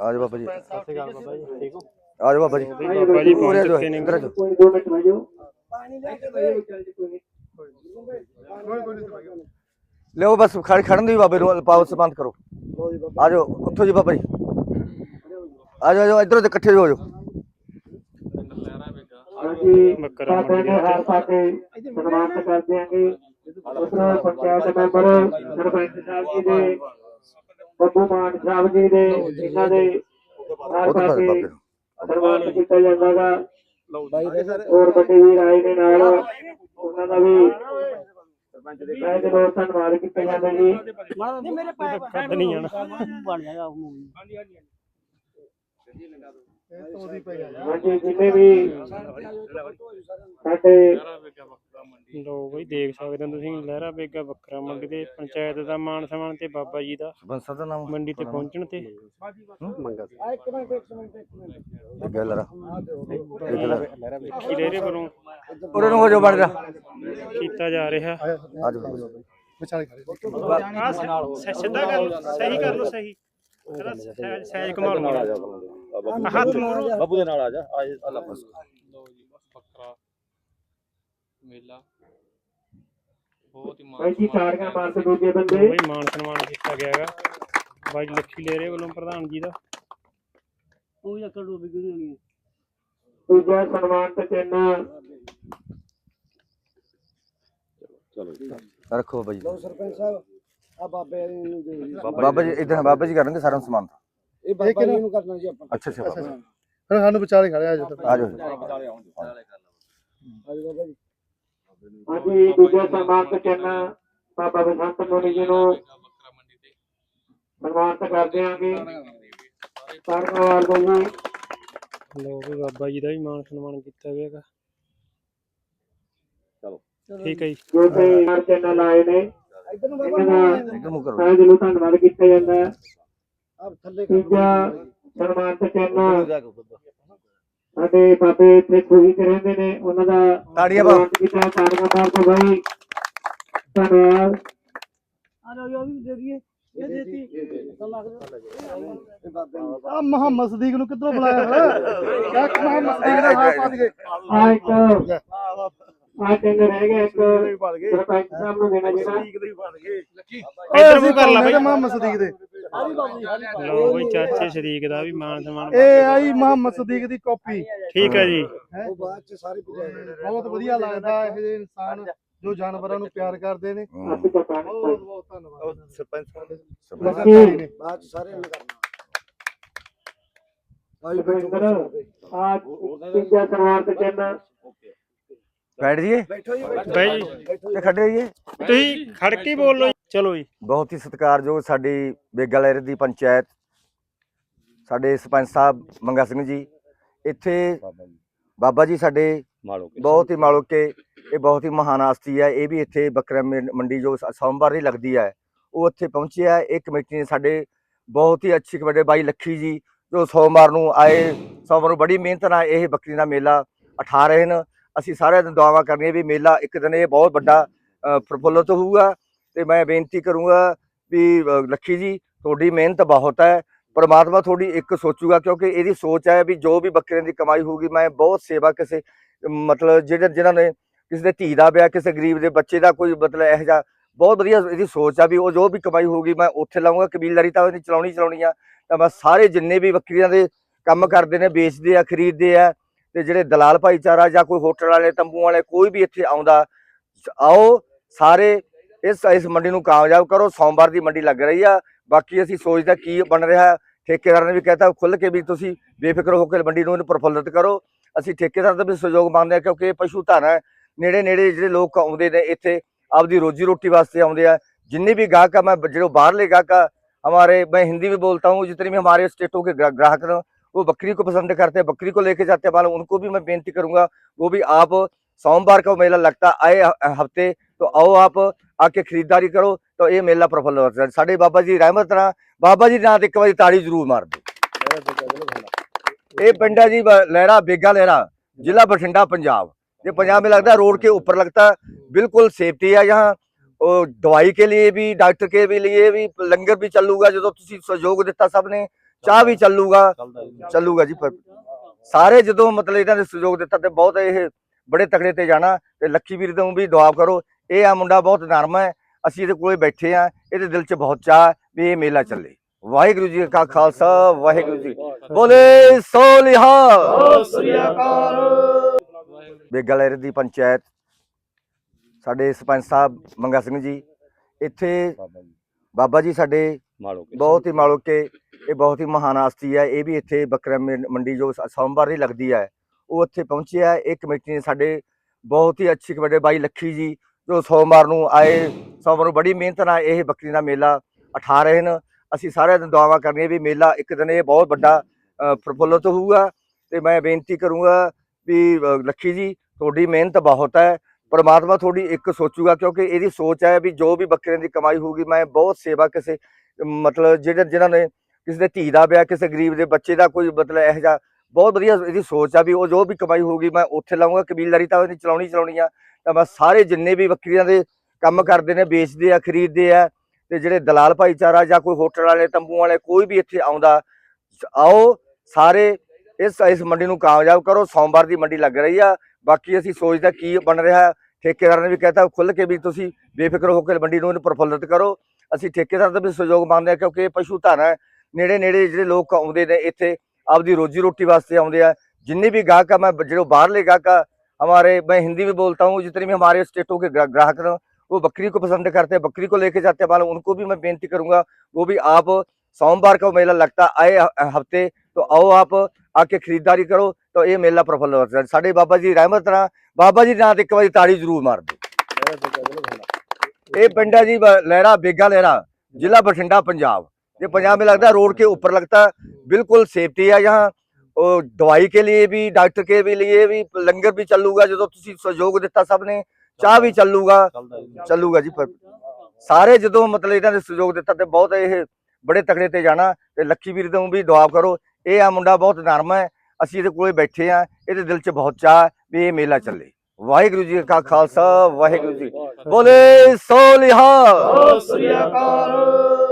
ਆ ਜਾ ਬਾਬਾ ਜੀ। ਸਤਿ ਸ਼੍ਰੀ ਅਕਾਲ ਬਾਬਾ ਜੀ ਠੀਕ ਹੋ? ਆ ਜਾ ਬਾਬਾ ਜੀ। ਬਾਬਾ ਜੀ ਪਹੁੰਚ ਚੁੱਕੇ ਨੇ ਇੱਧਰ ਆ ਜਾਓ। ਕੋਈ 2 ਮਿੰਟ ਬੈਜੋ ਲਿਓ ਬਸ ਖੜ ਖੜਨ ਦੀ ਬਾਬੇ ਨੂੰ ਪਾਵਰ ਬੰਦ ਕਰੋ। ਆ ਜਾਓ ਉੱਥੋਂ ਜੀ ਬਾਬਾ ਜੀ। ਆ ਜਾਓ ਆ ਜਾਓ ਇੱਧਰੋਂ ਤੇ ਇਕੱਠੇ ਹੋ ਜਾਓ। ਹਾਂਜੀ ਬੱਕਰਾ ਬਾਬੇ ਮੰਡੀ ਨੇ ਹਾਰ ਪਾ ਕੇ ਸਨਮਾਨਿਤ ਕਰ ਦਿਆਂਗੇ ਉਸਨੂੰ ਪੰਚਾਇਤ ਮੈਂਬਰ ਸਰਪੰਚ ਸਾਹਿਬ ਜੀ ਦੇ ਬੱਬੂ ਮਾਨ ਸਾਹਿਬ ਜੀ ਦੇ ਇਹਨਾਂ ਦੇ ਹਾਰ ਉਹ ਪਾ ਤਾਂ ਕੇ ਬਾਬੇ ਨੂੰ। ਸਨਮਾਨਿਤ ਕੀਤਾ ਜਾਂਦਾਗਾ। ਹੋਰ ਵੱਡੇ ਵੀਰ ਆਏ ਨੇ ਨਾਲ। ਉਹਨਾਂ ਦਾ ਵੀ ਮੈਂ ਜਦੋਂ ਧੰਨਵਾਦ ਕੀਤਾ ਜਾਂਦਾ ਜੀ। ਕੱਢ ਨਹੀਂ ਜਾਣਾ। ਹਾਂਜੀ। ਜਿੰਨੇ ਵੀ ਸਾਡੇ ਲੋ ਬਈ ਦੇਖ ਸਕਦੇ ਹੋ ਤੁਸੀਂ ਲਹਿਰਾ ਬੇਗਾ ਬੱਕਰਾ ਮੰਡੀ ਦੇ ਪੰਚਾਇਤ ਦਾ ਮਾਨ ਸਨਮਾਨ ਤੇ ਬਾਬਾ ਜੀ ਦਾ ਸਾਹਿਬ ਦਾ ਨਾਮ। ਮੰਡੀ ਤੇ ਪਹੁੰਚਣ ਤੇ। ਗੱਲ ਰਾ ਕੀ ਲਹਿਰੇ ਵੱਲੋਂ? ਉਰੇ ਨੂੰ ਹੋ ਜਾਓ ਬਣ ਜਾ। ਕੀਤਾ ਜਾ ਰਿਹਾ। ਆ ਜਾਓ ਸਿੱਧਾ ਕਰ ਸਹੀ ਕਰ ਲਓ ਸਹੀ। ਸਹਿਜ ਕਮਾਲ ਮੋੜੋ ਬਾਬੂ ਦੇ ਨਾਲ ਆ ਜਾ ਆ ਅੱਲਾ ਬਸ ਲਓ ਜੀ ਬਸ ਬੱਕਰਾ ਮੇਲਾ ਬਹੁਤ ਹੀ ਬਾਈ ਜੀ ਮਾਣ ਸਾਰੀਆਂ ਮਾਰ ਕੇ ਦੂਜੇ ਬੰਦੇ ਬਈ ਮਾਨ ਸਨਮਾਨ ਕੀਤਾ ਗਿਆ ਹੈਗਾ ਬਾਈ ਲੱਖੀ ਲਹਿਰੇ ਵੱਲੋਂ ਪ੍ਰਧਾਨ ਜੀ ਦਾ ਦੂਜਾ ਸਨਮਾਨ ਤੇ ਚਿੰਨ੍ਹ ਰੱਖੋ ਬਾਬਾ ਜੀ ਸਰਪੰਚ ਸਾਹਿਬ ਆ ਬਾਬੇ ਨੂੰ ਦੇ ਦਿਓ। ਬਾਬਾ ਜੀ ਇਧਰ ਬਾਬਾ ਜੀ ਕਰਨਗੇ ਸਾਰਾ ਸਮਾਨ ਇਹ ਬਾਬਾ ਜੀ ਨੂੰ ਕਰਨਾ ਜੀ ਆਪਾਂ। ਅੱਛਾ ਅੱਛਾ ਬਾਬਾ ਫਿਰ ਸਾਨੂੰ ਵਿਚਾਲੇ ਖੜਿਆ ਅੱਜ ਆ ਜਾਓ ਹਾਂਜੀ ਬਾਬਾ ਜੀ। ਹਾਂਜੀ ਦੂਜਾ ਸਨਮਾਨ ਤੇ ਚਿੰਨ੍ਹ ਬਾਬਾ ਬਸੰਤ ਮੋਨੀ ਜੀ ਨੂੰ ਤੇ ਸਨਮਾਨਿਤ ਕਰ ਦਿਆਂਗੇ ਸਾਰਿਆਂ ਵਾਲ ਜੀ। ਲੋ ਵੀ ਬਾਬਾ ਜੀ ਦਾ ਵੀ ਮਾਨ ਸਨਮਾਨ ਕੀਤਾ ਗਿਆ ਹੈਗਾ। ਠੀਕ ਹੈ ਜੀ। ਜੋ ਕਿ ਹਰ ਚੈਨਲ ਲਾਏ ਨੇ ਇਧਰ ਨੂੰ ਇਹਨਾਂ ਬਾਬਾ ਦਾ ਇੱਧਰ ਮੂੰਹ ਕਰੋ। ਸਾਰੇ ਦਿਲੋਂ ਧੰਨਵਾਦ ਕੀਤਾ ਜਾਂਦਾ ਹੈ। ਤੀਜਾ ਸਨਮਾਨ ਤੇ ਚਿੰਨ੍ਹ ਸਾਡੇ ਬਾਬੇ ਇੱਥੇ ਖੂਹੀ ਤੇ ਰਹਿੰਦੇ ਨੇ ਉਹਨਾਂ ਦਾ ਤਾੜੀਆਂ ਪਾਓ। ਸਨਮਾਨਿਤ ਕੀਤਾ ਤਾੜੀਆਂ ਮਾਰ ਤੋਂ ਬਾਈ। ਧੰਨਵਾਦ। ਆ ਲਓ ਯੋ ਵੀ ਦੇ ਦਈਏ। ਇਹ ਦੇਤੀ। ਇਹ ਬਾਬੇ ਨੂੰ। ਆ ਮੁਹੰਮਦ ਸਦੀਕ ਨੂੰ ਕਿੱਧਰੋਂ ਬੁਲਾਇਆ ਹੋਇਆ? ਇੱਕ ਮੁਹੰਮਦ ਸਦੀਕ ਦਾ ਹਾਲ ਪਾ ਦਈਏ। ਆ ਇੱਕ ਆ ਰਹਿ ਗਿਆ ਇੱਕ ਸਰਪੰਚ ਸਾਹਿਬ ਨੂੰ ਦੇਣਾ ਜਿਹੜਾ। ਇੱਧਰ ਮੂੰਹ ਕਰ ਲਾ ਬਈ। ਮੁਹੰਮਦ ਸਦੀਕ ਦੇ। ਲੋ ਬਈ ਚਾਚੇ ਸ਼ਰੀਕ ਦਾ ਵੀ ਮਾਨ ਸਨਮਾਨ ਇਹ ਆਈ ਮੁਹੰਮਦ ਸਦੀਕ ਦੀ ਕਾਪੀ। ਠੀਕ ਹੈ ਜੀ। ਉਹ ਬਾਅਦ ਚ ਸਾਰੇ ਬਹੁਤ ਵਧੀਆ ਲੱਗਦਾ ਇਹ ਜਿਹੇ ਇਨਸਾਨ ਜੋ ਜਾਨਵਰਾਂ ਨੂੰ ਪਿਆਰ ਕਰਦੇ ਨੇ। ਬਹੁਤ ਬਹੁਤ ਧੰਨਵਾਦ। ਸਰਪੰਚ ਬਾਅਦ ਚ ਸਾਰੇ ਨੇ ਕਰਨਾ ਆਈ ਬੈਠੋ ਬੈਠੋ। ਆ ਤੀਜਾ ਸਨਮਾਨ ਤੇ ਚਿੰਨ੍ਹ ਬੈਠ ਜੀਏ ਬੈਠੋ ਜੀ ਬੈਠੋ। ਜੀ। ਤੇ ਖੜੇ ਰਹੀਏ ਤੁਸੀਂ ਖੜ ਕੇ ਬੋਲ ਲਓ ਜੀ। ਚਲੋ ਜੀ। ਬਹੁਤ ਹੀ ਸਤਿਕਾਰਯੋਗ ਸਾਡੀ ਬੇਗਾ ਲਹਿਰੇ ਦੀ ਪੰਚਾਇਤ ਸਾਡੇ ਸਰਪੰਚ ਸਾਹਿਬ ਮੰਗਾ ਸਿੰਘ ਜੀ ਇੱਥੇ ਬਾਬਾ ਜੀ। ਸਾਡੇ ਬਹੁਤ ਹੀ ਮਾਲੋਕੇ ਇਹ ਬਹੁਤ ਹੀ ਮਹਾਨ ਹਸਤੀ ਹੈ ਇਹ ਵੀ ਇੱਥੇ ਬੱਕਰਾ ਮੰਡੀ ਜੋ ਸੋਮਵਾਰ ਦੀ ਲੱਗਦੀ ਹੈ ਉਹ ਇੱਥੇ ਪਹੁੰਚੇ ਹੈ ਇਹ ਕਮੇਟੀ ਨੇ ਸਾਡੇ ਬਹੁਤ ਹੀ ਅੱਛੇ ਵੱਡੇ ਬਾਈ ਲੱਖੀ ਜੀ ਜੋ ਸੋਮਵਾਰ ਨੂੰ ਆਏ ਸੋਮਵਾਰ ਨੂੰ ਬੜੀ ਮਿਹਨਤ ਨਾਲ ਇਹ ਬੱਕਰੀ ਦਾ ਮੇਲਾ ਉਠਾ ਰਹੇ ਨੇ ਅਸੀਂ ਸਾਰਿਆਂ ਨੂੰ ਦੁਆਵਾਂ ਕਰਨੀਆਂ ਵੀ ਮੇਲਾ ਇੱਕ ਦਿਨ ਇਹ ਬਹੁਤ ਵੱਡਾ ਪ੍ਰਫੁੱਲਤ ਹੋਊਗਾ ਤੇ ਮੈਂ ਬੇਨਤੀ ਕਰੂੰਗਾ ਵੀ ਲੱਖੀ ਜੀ, ਤੁਹਾਡੀ ਮਿਹਨਤ ਬਹੁਤ ਹੈ। ਪਰਮਾਤਮਾ ਤੁਹਾਡੀ ਇੱਕ ਸੋਚੂਗਾ, ਕਿਉਂਕਿ ਇਹਦੀ ਸੋਚ ਹੈ ਵੀ ਜੋ ਵੀ ਬੱਕਰੀਆਂ ਦੀ ਕਮਾਈ ਹੋਊਗੀ, ਮੈਂ ਬਹੁਤ ਸੇਵਾ ਕਿਸੇ, ਮਤਲਬ ਜਿਹੜੇ, ਜਿਨ੍ਹਾਂ ਨੇ ਕਿਸੇ ਦੇ ਧੀ ਦਾ ਵਿਆਹ, ਕਿਸੇ ਗਰੀਬ ਦੇ ਬੱਚੇ ਦਾ ਕੋਈ ਮਤਲਬ ਇਹੋ ਜਿਹਾ ਬਹੁਤ ਵਧੀਆ ਇਹਦੀ ਸੋਚ ਆ ਵੀ ਉਹ ਜੋ ਵੀ ਕਮਾਈ ਹੋਊਗੀ, ਮੈਂ ਉੱਥੇ ਲਾਉਂਗਾ ਕਬੀਲਦਾਰੀ ਤਾਂ ਉਹਨੇ ਚਲਾਉਣੀ ਚਲਾਉਣੀ ਆ। ਤਾਂ ਮੈਂ ਸਾਰੇ ਜਿੰਨੇ ਵੀ ਬੱਕਰੀਆਂ ਦੇ ਕੰਮ ਕਰਦੇ ਨੇ, ਵੇਚਦੇ ਆ, ਖਰੀਦਦੇ ਆ, ਤੇ ਜਿਹੜੇ ਦਲਾਲ ਭਾਈਚਾਰਾ ਜਾਂ ਕੋਈ ਹੋਟਲ ਵਾਲੇ, ਤੰਬੂ ਵਾਲੇ, ਕੋਈ ਵੀ ਇੱਥੇ ਆਉਂਦਾ, ਆਓ, ਸਾਰੇ ਇਸ ਇਸ ਮੰਡੀ ਨੂੰ ਕਾਮਯਾਬ ਕਰੋ ਸੋਮਵਾਰ ਦੀ ਮੰਡੀ ਲੱਗ ਰਹੀ ਆ ਬਾਕੀ ਅਸੀਂ ਸੋਚਦਾ ਕੀ ਬਣ ਰਿਹਾ ਠੇਕੇਦਾਰ ਨੇ ਵੀ ਕਹਿਤਾ ਖੁੱਲ ਕੇ ਵੀ ਤੁਸੀਂ ਬੇਫਿਕਰ ਹੋ ਕੇ ਮੰਡੀ ਨੂੰ ਇਹਨੂੰ ਪ੍ਰਫੁੱਲਤ ਕਰੋ ਅਸੀਂ ਠੇਕੇਦਾਰ ਦਾ ਵੀ ਸਹਿਯੋਗ ਮੰਗਦੇ ਆ ਕਿਉਂਕਿ ਇਹ ਪਸ਼ੂ ਧਨ ਹੈ ਨੇੜੇ ਨੇੜੇ ਜਿਹੜੇ ਲੋਕ ਆਉਂਦੇ ਨੇ ਇੱਥੇ ਆਪਦੀ ਰੋਜੀ ਰੋਟੀ ਵਾਸਤੇ ਆਉਂਦੇ ਆ जितने भी ग्राहक है मैं जो बाहरले ग्राहक है हमारे मैं हिंदी में बोलता हूँ जितने भी हमारे स्टेटों के ग्रा- ग्राहक हैं वो बकरी को पसंद करते हैं बकरी को लेके जाते हैं मालूम उनको भी मैं बेनती करूंगा वो भी आप सोमवार का मेला लगता है आए ह- हफ्ते तो आओ आप आके खरीदारी करो तो ये मेला प्रफुल्ल होता है साढ़े बाबा जी रहमत ना बाबा जी ना एक बार ताड़ी जरूर मार दो ये पिंड है जी ब- लहरा बेगा लहरा जिला बठिंडा पंजाब ये पंजाब में लगता है रोड के ऊपर लगता है बिल्कुल सेफ्टी है यहाँ और दवाई के लिए भी डॉक्टर के भी लिए भी लंगर भी ਚੱਲੂਗਾ ਜਦੋਂ ਤੁਸੀਂ ਸਹਿਯੋਗ ਦਿੱਤਾ ਸਭ ਨੇ ਚਾਹ ਵੀ ਚੱਲੂਗਾ ਚੱਲਦਾ ਜੀ ਚੱਲੂਗਾ ਜੀ ਪਰ ਸਾਰੇ ਜਦੋਂ ਮਤਲਬ ਇਹਨਾਂ ਨੇ ਸਹਿਯੋਗ ਦਿੱਤਾ ਤੇ ਬਹੁਤ ਇਹ ਬੜੇ ਤਕੜੇ ਤੇ ਜਾਣਾ ਤੇ ਲੱਖੀ ਵੀਰ ਤੋਂ ਵੀ ਦੁਆ ਕਰੋ ਇਹ ਆ ਮੁੰਡਾ ਬਹੁਤ ਨਰਮ ਹੈ ਅਸੀਂ ਇਹਦੇ ਕੋਲੇ ਬੈਠੇ ਆ ਇਹਦੇ ਦਿਲ 'ਚ ਬਹੁਤ ਚਾਹ ਵੀ ਇਹ ਮੇਲਾ ਚੱਲੇ। ਵਾਹਿਗੁਰੂ ਜੀ ਕਾ ਖਾਲਸਾ ਵਾਹਿਗੁਰੂ ਜੀ ਬੋਲੇ ਸੋ ਨਿਹਾਲ ਬੇਗਾ ਲਹਿਰ ਦੀ ਪੰਚਾਇਤ ਸਾਡੇ ਸਰਪੰਚ ਸਾਹਿਬ ਮੰਗਾ ਸਿੰਘ ਜੀ ਇੱਥੇ ਬਾਬਾ ਜੀ ਸਾਡੇ ਬਹੁਤ ਹੀ ਮਾਲੋ ਕੇ ਇਹ ਬਹੁਤ ਹੀ ਮਹਾਨ ਹਸਤੀ ਹੈ ਇਹ ਵੀ ਇੱਥੇ ਬੱਕਰਾ ਮੰਡੀ ਜੋ ਸੋਮਵਾਰ ਦੀ ਲੱਗਦੀ ਹੈ। ਉਹ ਇੱਥੇ ਪਹੁੰਚੇ ਹੈ ਇਹ ਕਮੇਟੀ ਨੇ ਸਾਡੇ ਬਹੁਤ ਹੀ ਅੱਛੀ ਕਮੇਟੀ ਬਾਈ ਲੱਖੀ ਜੀ ਜੋ ਸੋਮਵਾਰ ਨੂੰ ਆਏ ਸੋਮਵਾਰ ਨੂੰ ਬੜੀ ਮਿਹਨਤ ਨਾਲ ਇਹ ਬੱਕਰੀ ਦਾ ਮੇਲਾ ਉਠਾ ਰਹੇ ਨੇ ਅਸੀਂ ਸਾਰਿਆਂ ਨੂੰ ਦੁਆਵਾਂ ਕਰਨੀਆਂ ਵੀ ਮੇਲਾ ਇੱਕ ਦਿਨ ਇਹ ਬਹੁਤ ਵੱਡਾ ਅ, ਪ੍ਰਫੁੱਲਤ ਹੋਊਗਾ ਤੇ ਮੈਂ ਬੇਨਤੀ ਕਰੂੰਗਾ ਵੀ ਲੱਖੀ ਜੀ ਤੁਹਾਡੀ ਮਿਹਨਤ ਬਹੁਤ ਹੈ। ਪਰਮਾਤਮਾ ਤੁਹਾਡੀ ਇੱਕ ਸੋਚੂਗਾ ਕਿਉਂਕਿ ਇਹਦੀ ਸੋਚ ਹੈ ਵੀ ਜੋ ਵੀ ਬੱਕਰੀਆਂ ਦੀ ਕਮਾਈ ਹੋਊਗੀ ਮੈਂ ਬਹੁਤ ਸੇਵਾ ਕਿਸੇ ਮਤਲਬ ਜਿਹੜੇ ਜਿਨ੍ਹਾਂ ਨੇ ਕਿਸੇ ਦੇ ਧੀ ਦਾ ਵਿਆਹ ਕਿਸੇ ਗਰੀਬ ਦੇ ਬੱਚੇ ਦਾ ਕੋਈ ਮਤਲਬ ਇਹੋ ਜਿਹਾ ਬਹੁਤ ਵਧੀਆ ਇਹਦੀ ਸੋਚ ਆ ਵੀ ਉਹ ਜੋ ਵੀ ਕਮਾਈ ਹੋਊਗੀ, ਮੈਂ ਉੱਥੇ ਲਾਉਂਗਾ ਕਬੀਲਦਾਰੀ ਤਾਂ ਉਹਦੀ ਚਲਾਉਣੀ ਚਲਾਉਣੀ ਆ। ਤਾਂ ਮੈਂ ਸਾਰੇ ਜਿੰਨੇ ਵੀ ਬੱਕਰੀਆਂ ਦੇ ਕੰਮ ਕਰਦੇ ਨੇ, ਵੇਚਦੇ ਆ, ਖਰੀਦਦੇ ਆ, ਤੇ ਜਿਹੜੇ ਦਲਾਲ ਭਾਈਚਾਰਾ ਜਾਂ ਕੋਈ ਹੋਟਲ ਵਾਲੇ, ਤੰਬੂ ਵਾਲੇ, ਕੋਈ ਵੀ ਇੱਥੇ ਆਉਂਦਾ, ਆਓ, ਸਾਰੇ ਇਸ ਇਸ ਮੰਡੀ ਨੂੰ ਕਾਮਯਾਬ ਕਰੋ, ਸੋਮਵਾਰ ਦੀ ਮੰਡੀ ਲੱਗ ਰਹੀ ਆ। ਬਾਕੀ ਅਸੀਂ ਸੋਚਦਾ ਕੀ ਬਣ ਰਿਹਾ, ਠੇਕੇਦਾਰ ਨੇ ਵੀ ਕਹਿਤਾ ਖੁੱਲ ਕੇ ਵੀ ਤੁਸੀਂ ਬੇਫਿਕਰ ਹੋ ਕੇ ਮੰਡੀ ਨੂੰ ਇਹਨੂੰ ਪ੍ਰਫੁੱਲਤ ਕਰੋ। ਅਸੀਂ ਠੇਕੇਦਾਰ ਦਾ ਵੀ ਸਹਿਯੋਗ ਮੰਗਦੇ ਆ ਕਿਉਂਕਿ ਇਹ ਪਸ਼ੂ ਧਨ ਹੈ। ਨੇੜੇ ਨੇੜੇ ਜਿਹੜੇ ਲੋਕ ਆਉਂਦੇ ਨੇ ਇੱਥੇ ਆਪਦੀ ਰੋਜੀ ਰੋਟੀ ਵਾਸਤੇ ਆਉਂਦੇ ਆ जितने भी ग्राहक है मैं जो बाहरले ग्राहक है हमारे मैं हिंदी में बोलता हूँ जितने भी हमारे स्टेटों के ग्रा- ग्राहक हैं वो बकरी को पसंद करते हैं बकरी को लेके जाते हैं मालूम उनको भी मैं बेनती करूंगा वो भी आप सोमवार का मेला लगता है आए ह- हफ्ते तो आओ आप आके खरीदारी करो तो ये मेला प्रफुल्ल होता है साढ़े बाबा जी रहमत ना बाबा जी ना एक बार ताड़ी जरूर मार दो ये पिंडा जी ब- लहरा बेगा लहरा जिला बठिंडा पंजाब ये पंजाब में लगता है रोड के ऊपर लगता है बिल्कुल सेफ्टी है यहाँ और दवाई के लिए भी डॉक्टर के भी लिए भी लंगर भी ਚੱਲੂਗਾ ਜਦੋਂ ਤੁਸੀਂ ਸਹਿਯੋਗ ਦਿੱਤਾ ਸਭ ਨੇ ਚਾਹ ਵੀ ਚੱਲੂਗਾ ਚੱਲਦਾ ਜੀ ਚੱਲੂਗਾ ਜੀ ਪਰ ਸਾਰੇ ਜਦੋਂ ਮਤਲਬ ਇਹਨਾਂ ਨੇ ਸਹਿਯੋਗ ਦਿੱਤਾ ਤੇ ਬਹੁਤ ਇਹ ਬੜੇ ਤਕੜੇ ਤੇ ਜਾਣਾ ਤੇ ਲੱਖੀ ਵੀਰ ਤੋਂ ਵੀ ਦੁਆ ਕਰੋ ਇਹ ਆ ਮੁੰਡਾ ਬਹੁਤ ਨਰਮ ਹੈ ਅਸੀਂ ਇਹਦੇ ਕੋਲੇ ਬੈਠੇ ਆ ਇਹਦੇ ਦਿਲ 'ਚ ਬਹੁਤ ਚਾਹ ਵੀ ਇਹ ਮੇਲਾ ਚੱਲੇ ਵਾਹਿਗੁਰੂ ਜੀ ਕਾ ਖਾਲਸਾ ਵਾਹਿਗੁਰੂ ਜੀ ਬੋਲੇ ਸੋ ਨਿਹਾਲ ਸ੍ਰੀ ਅਕਾਲ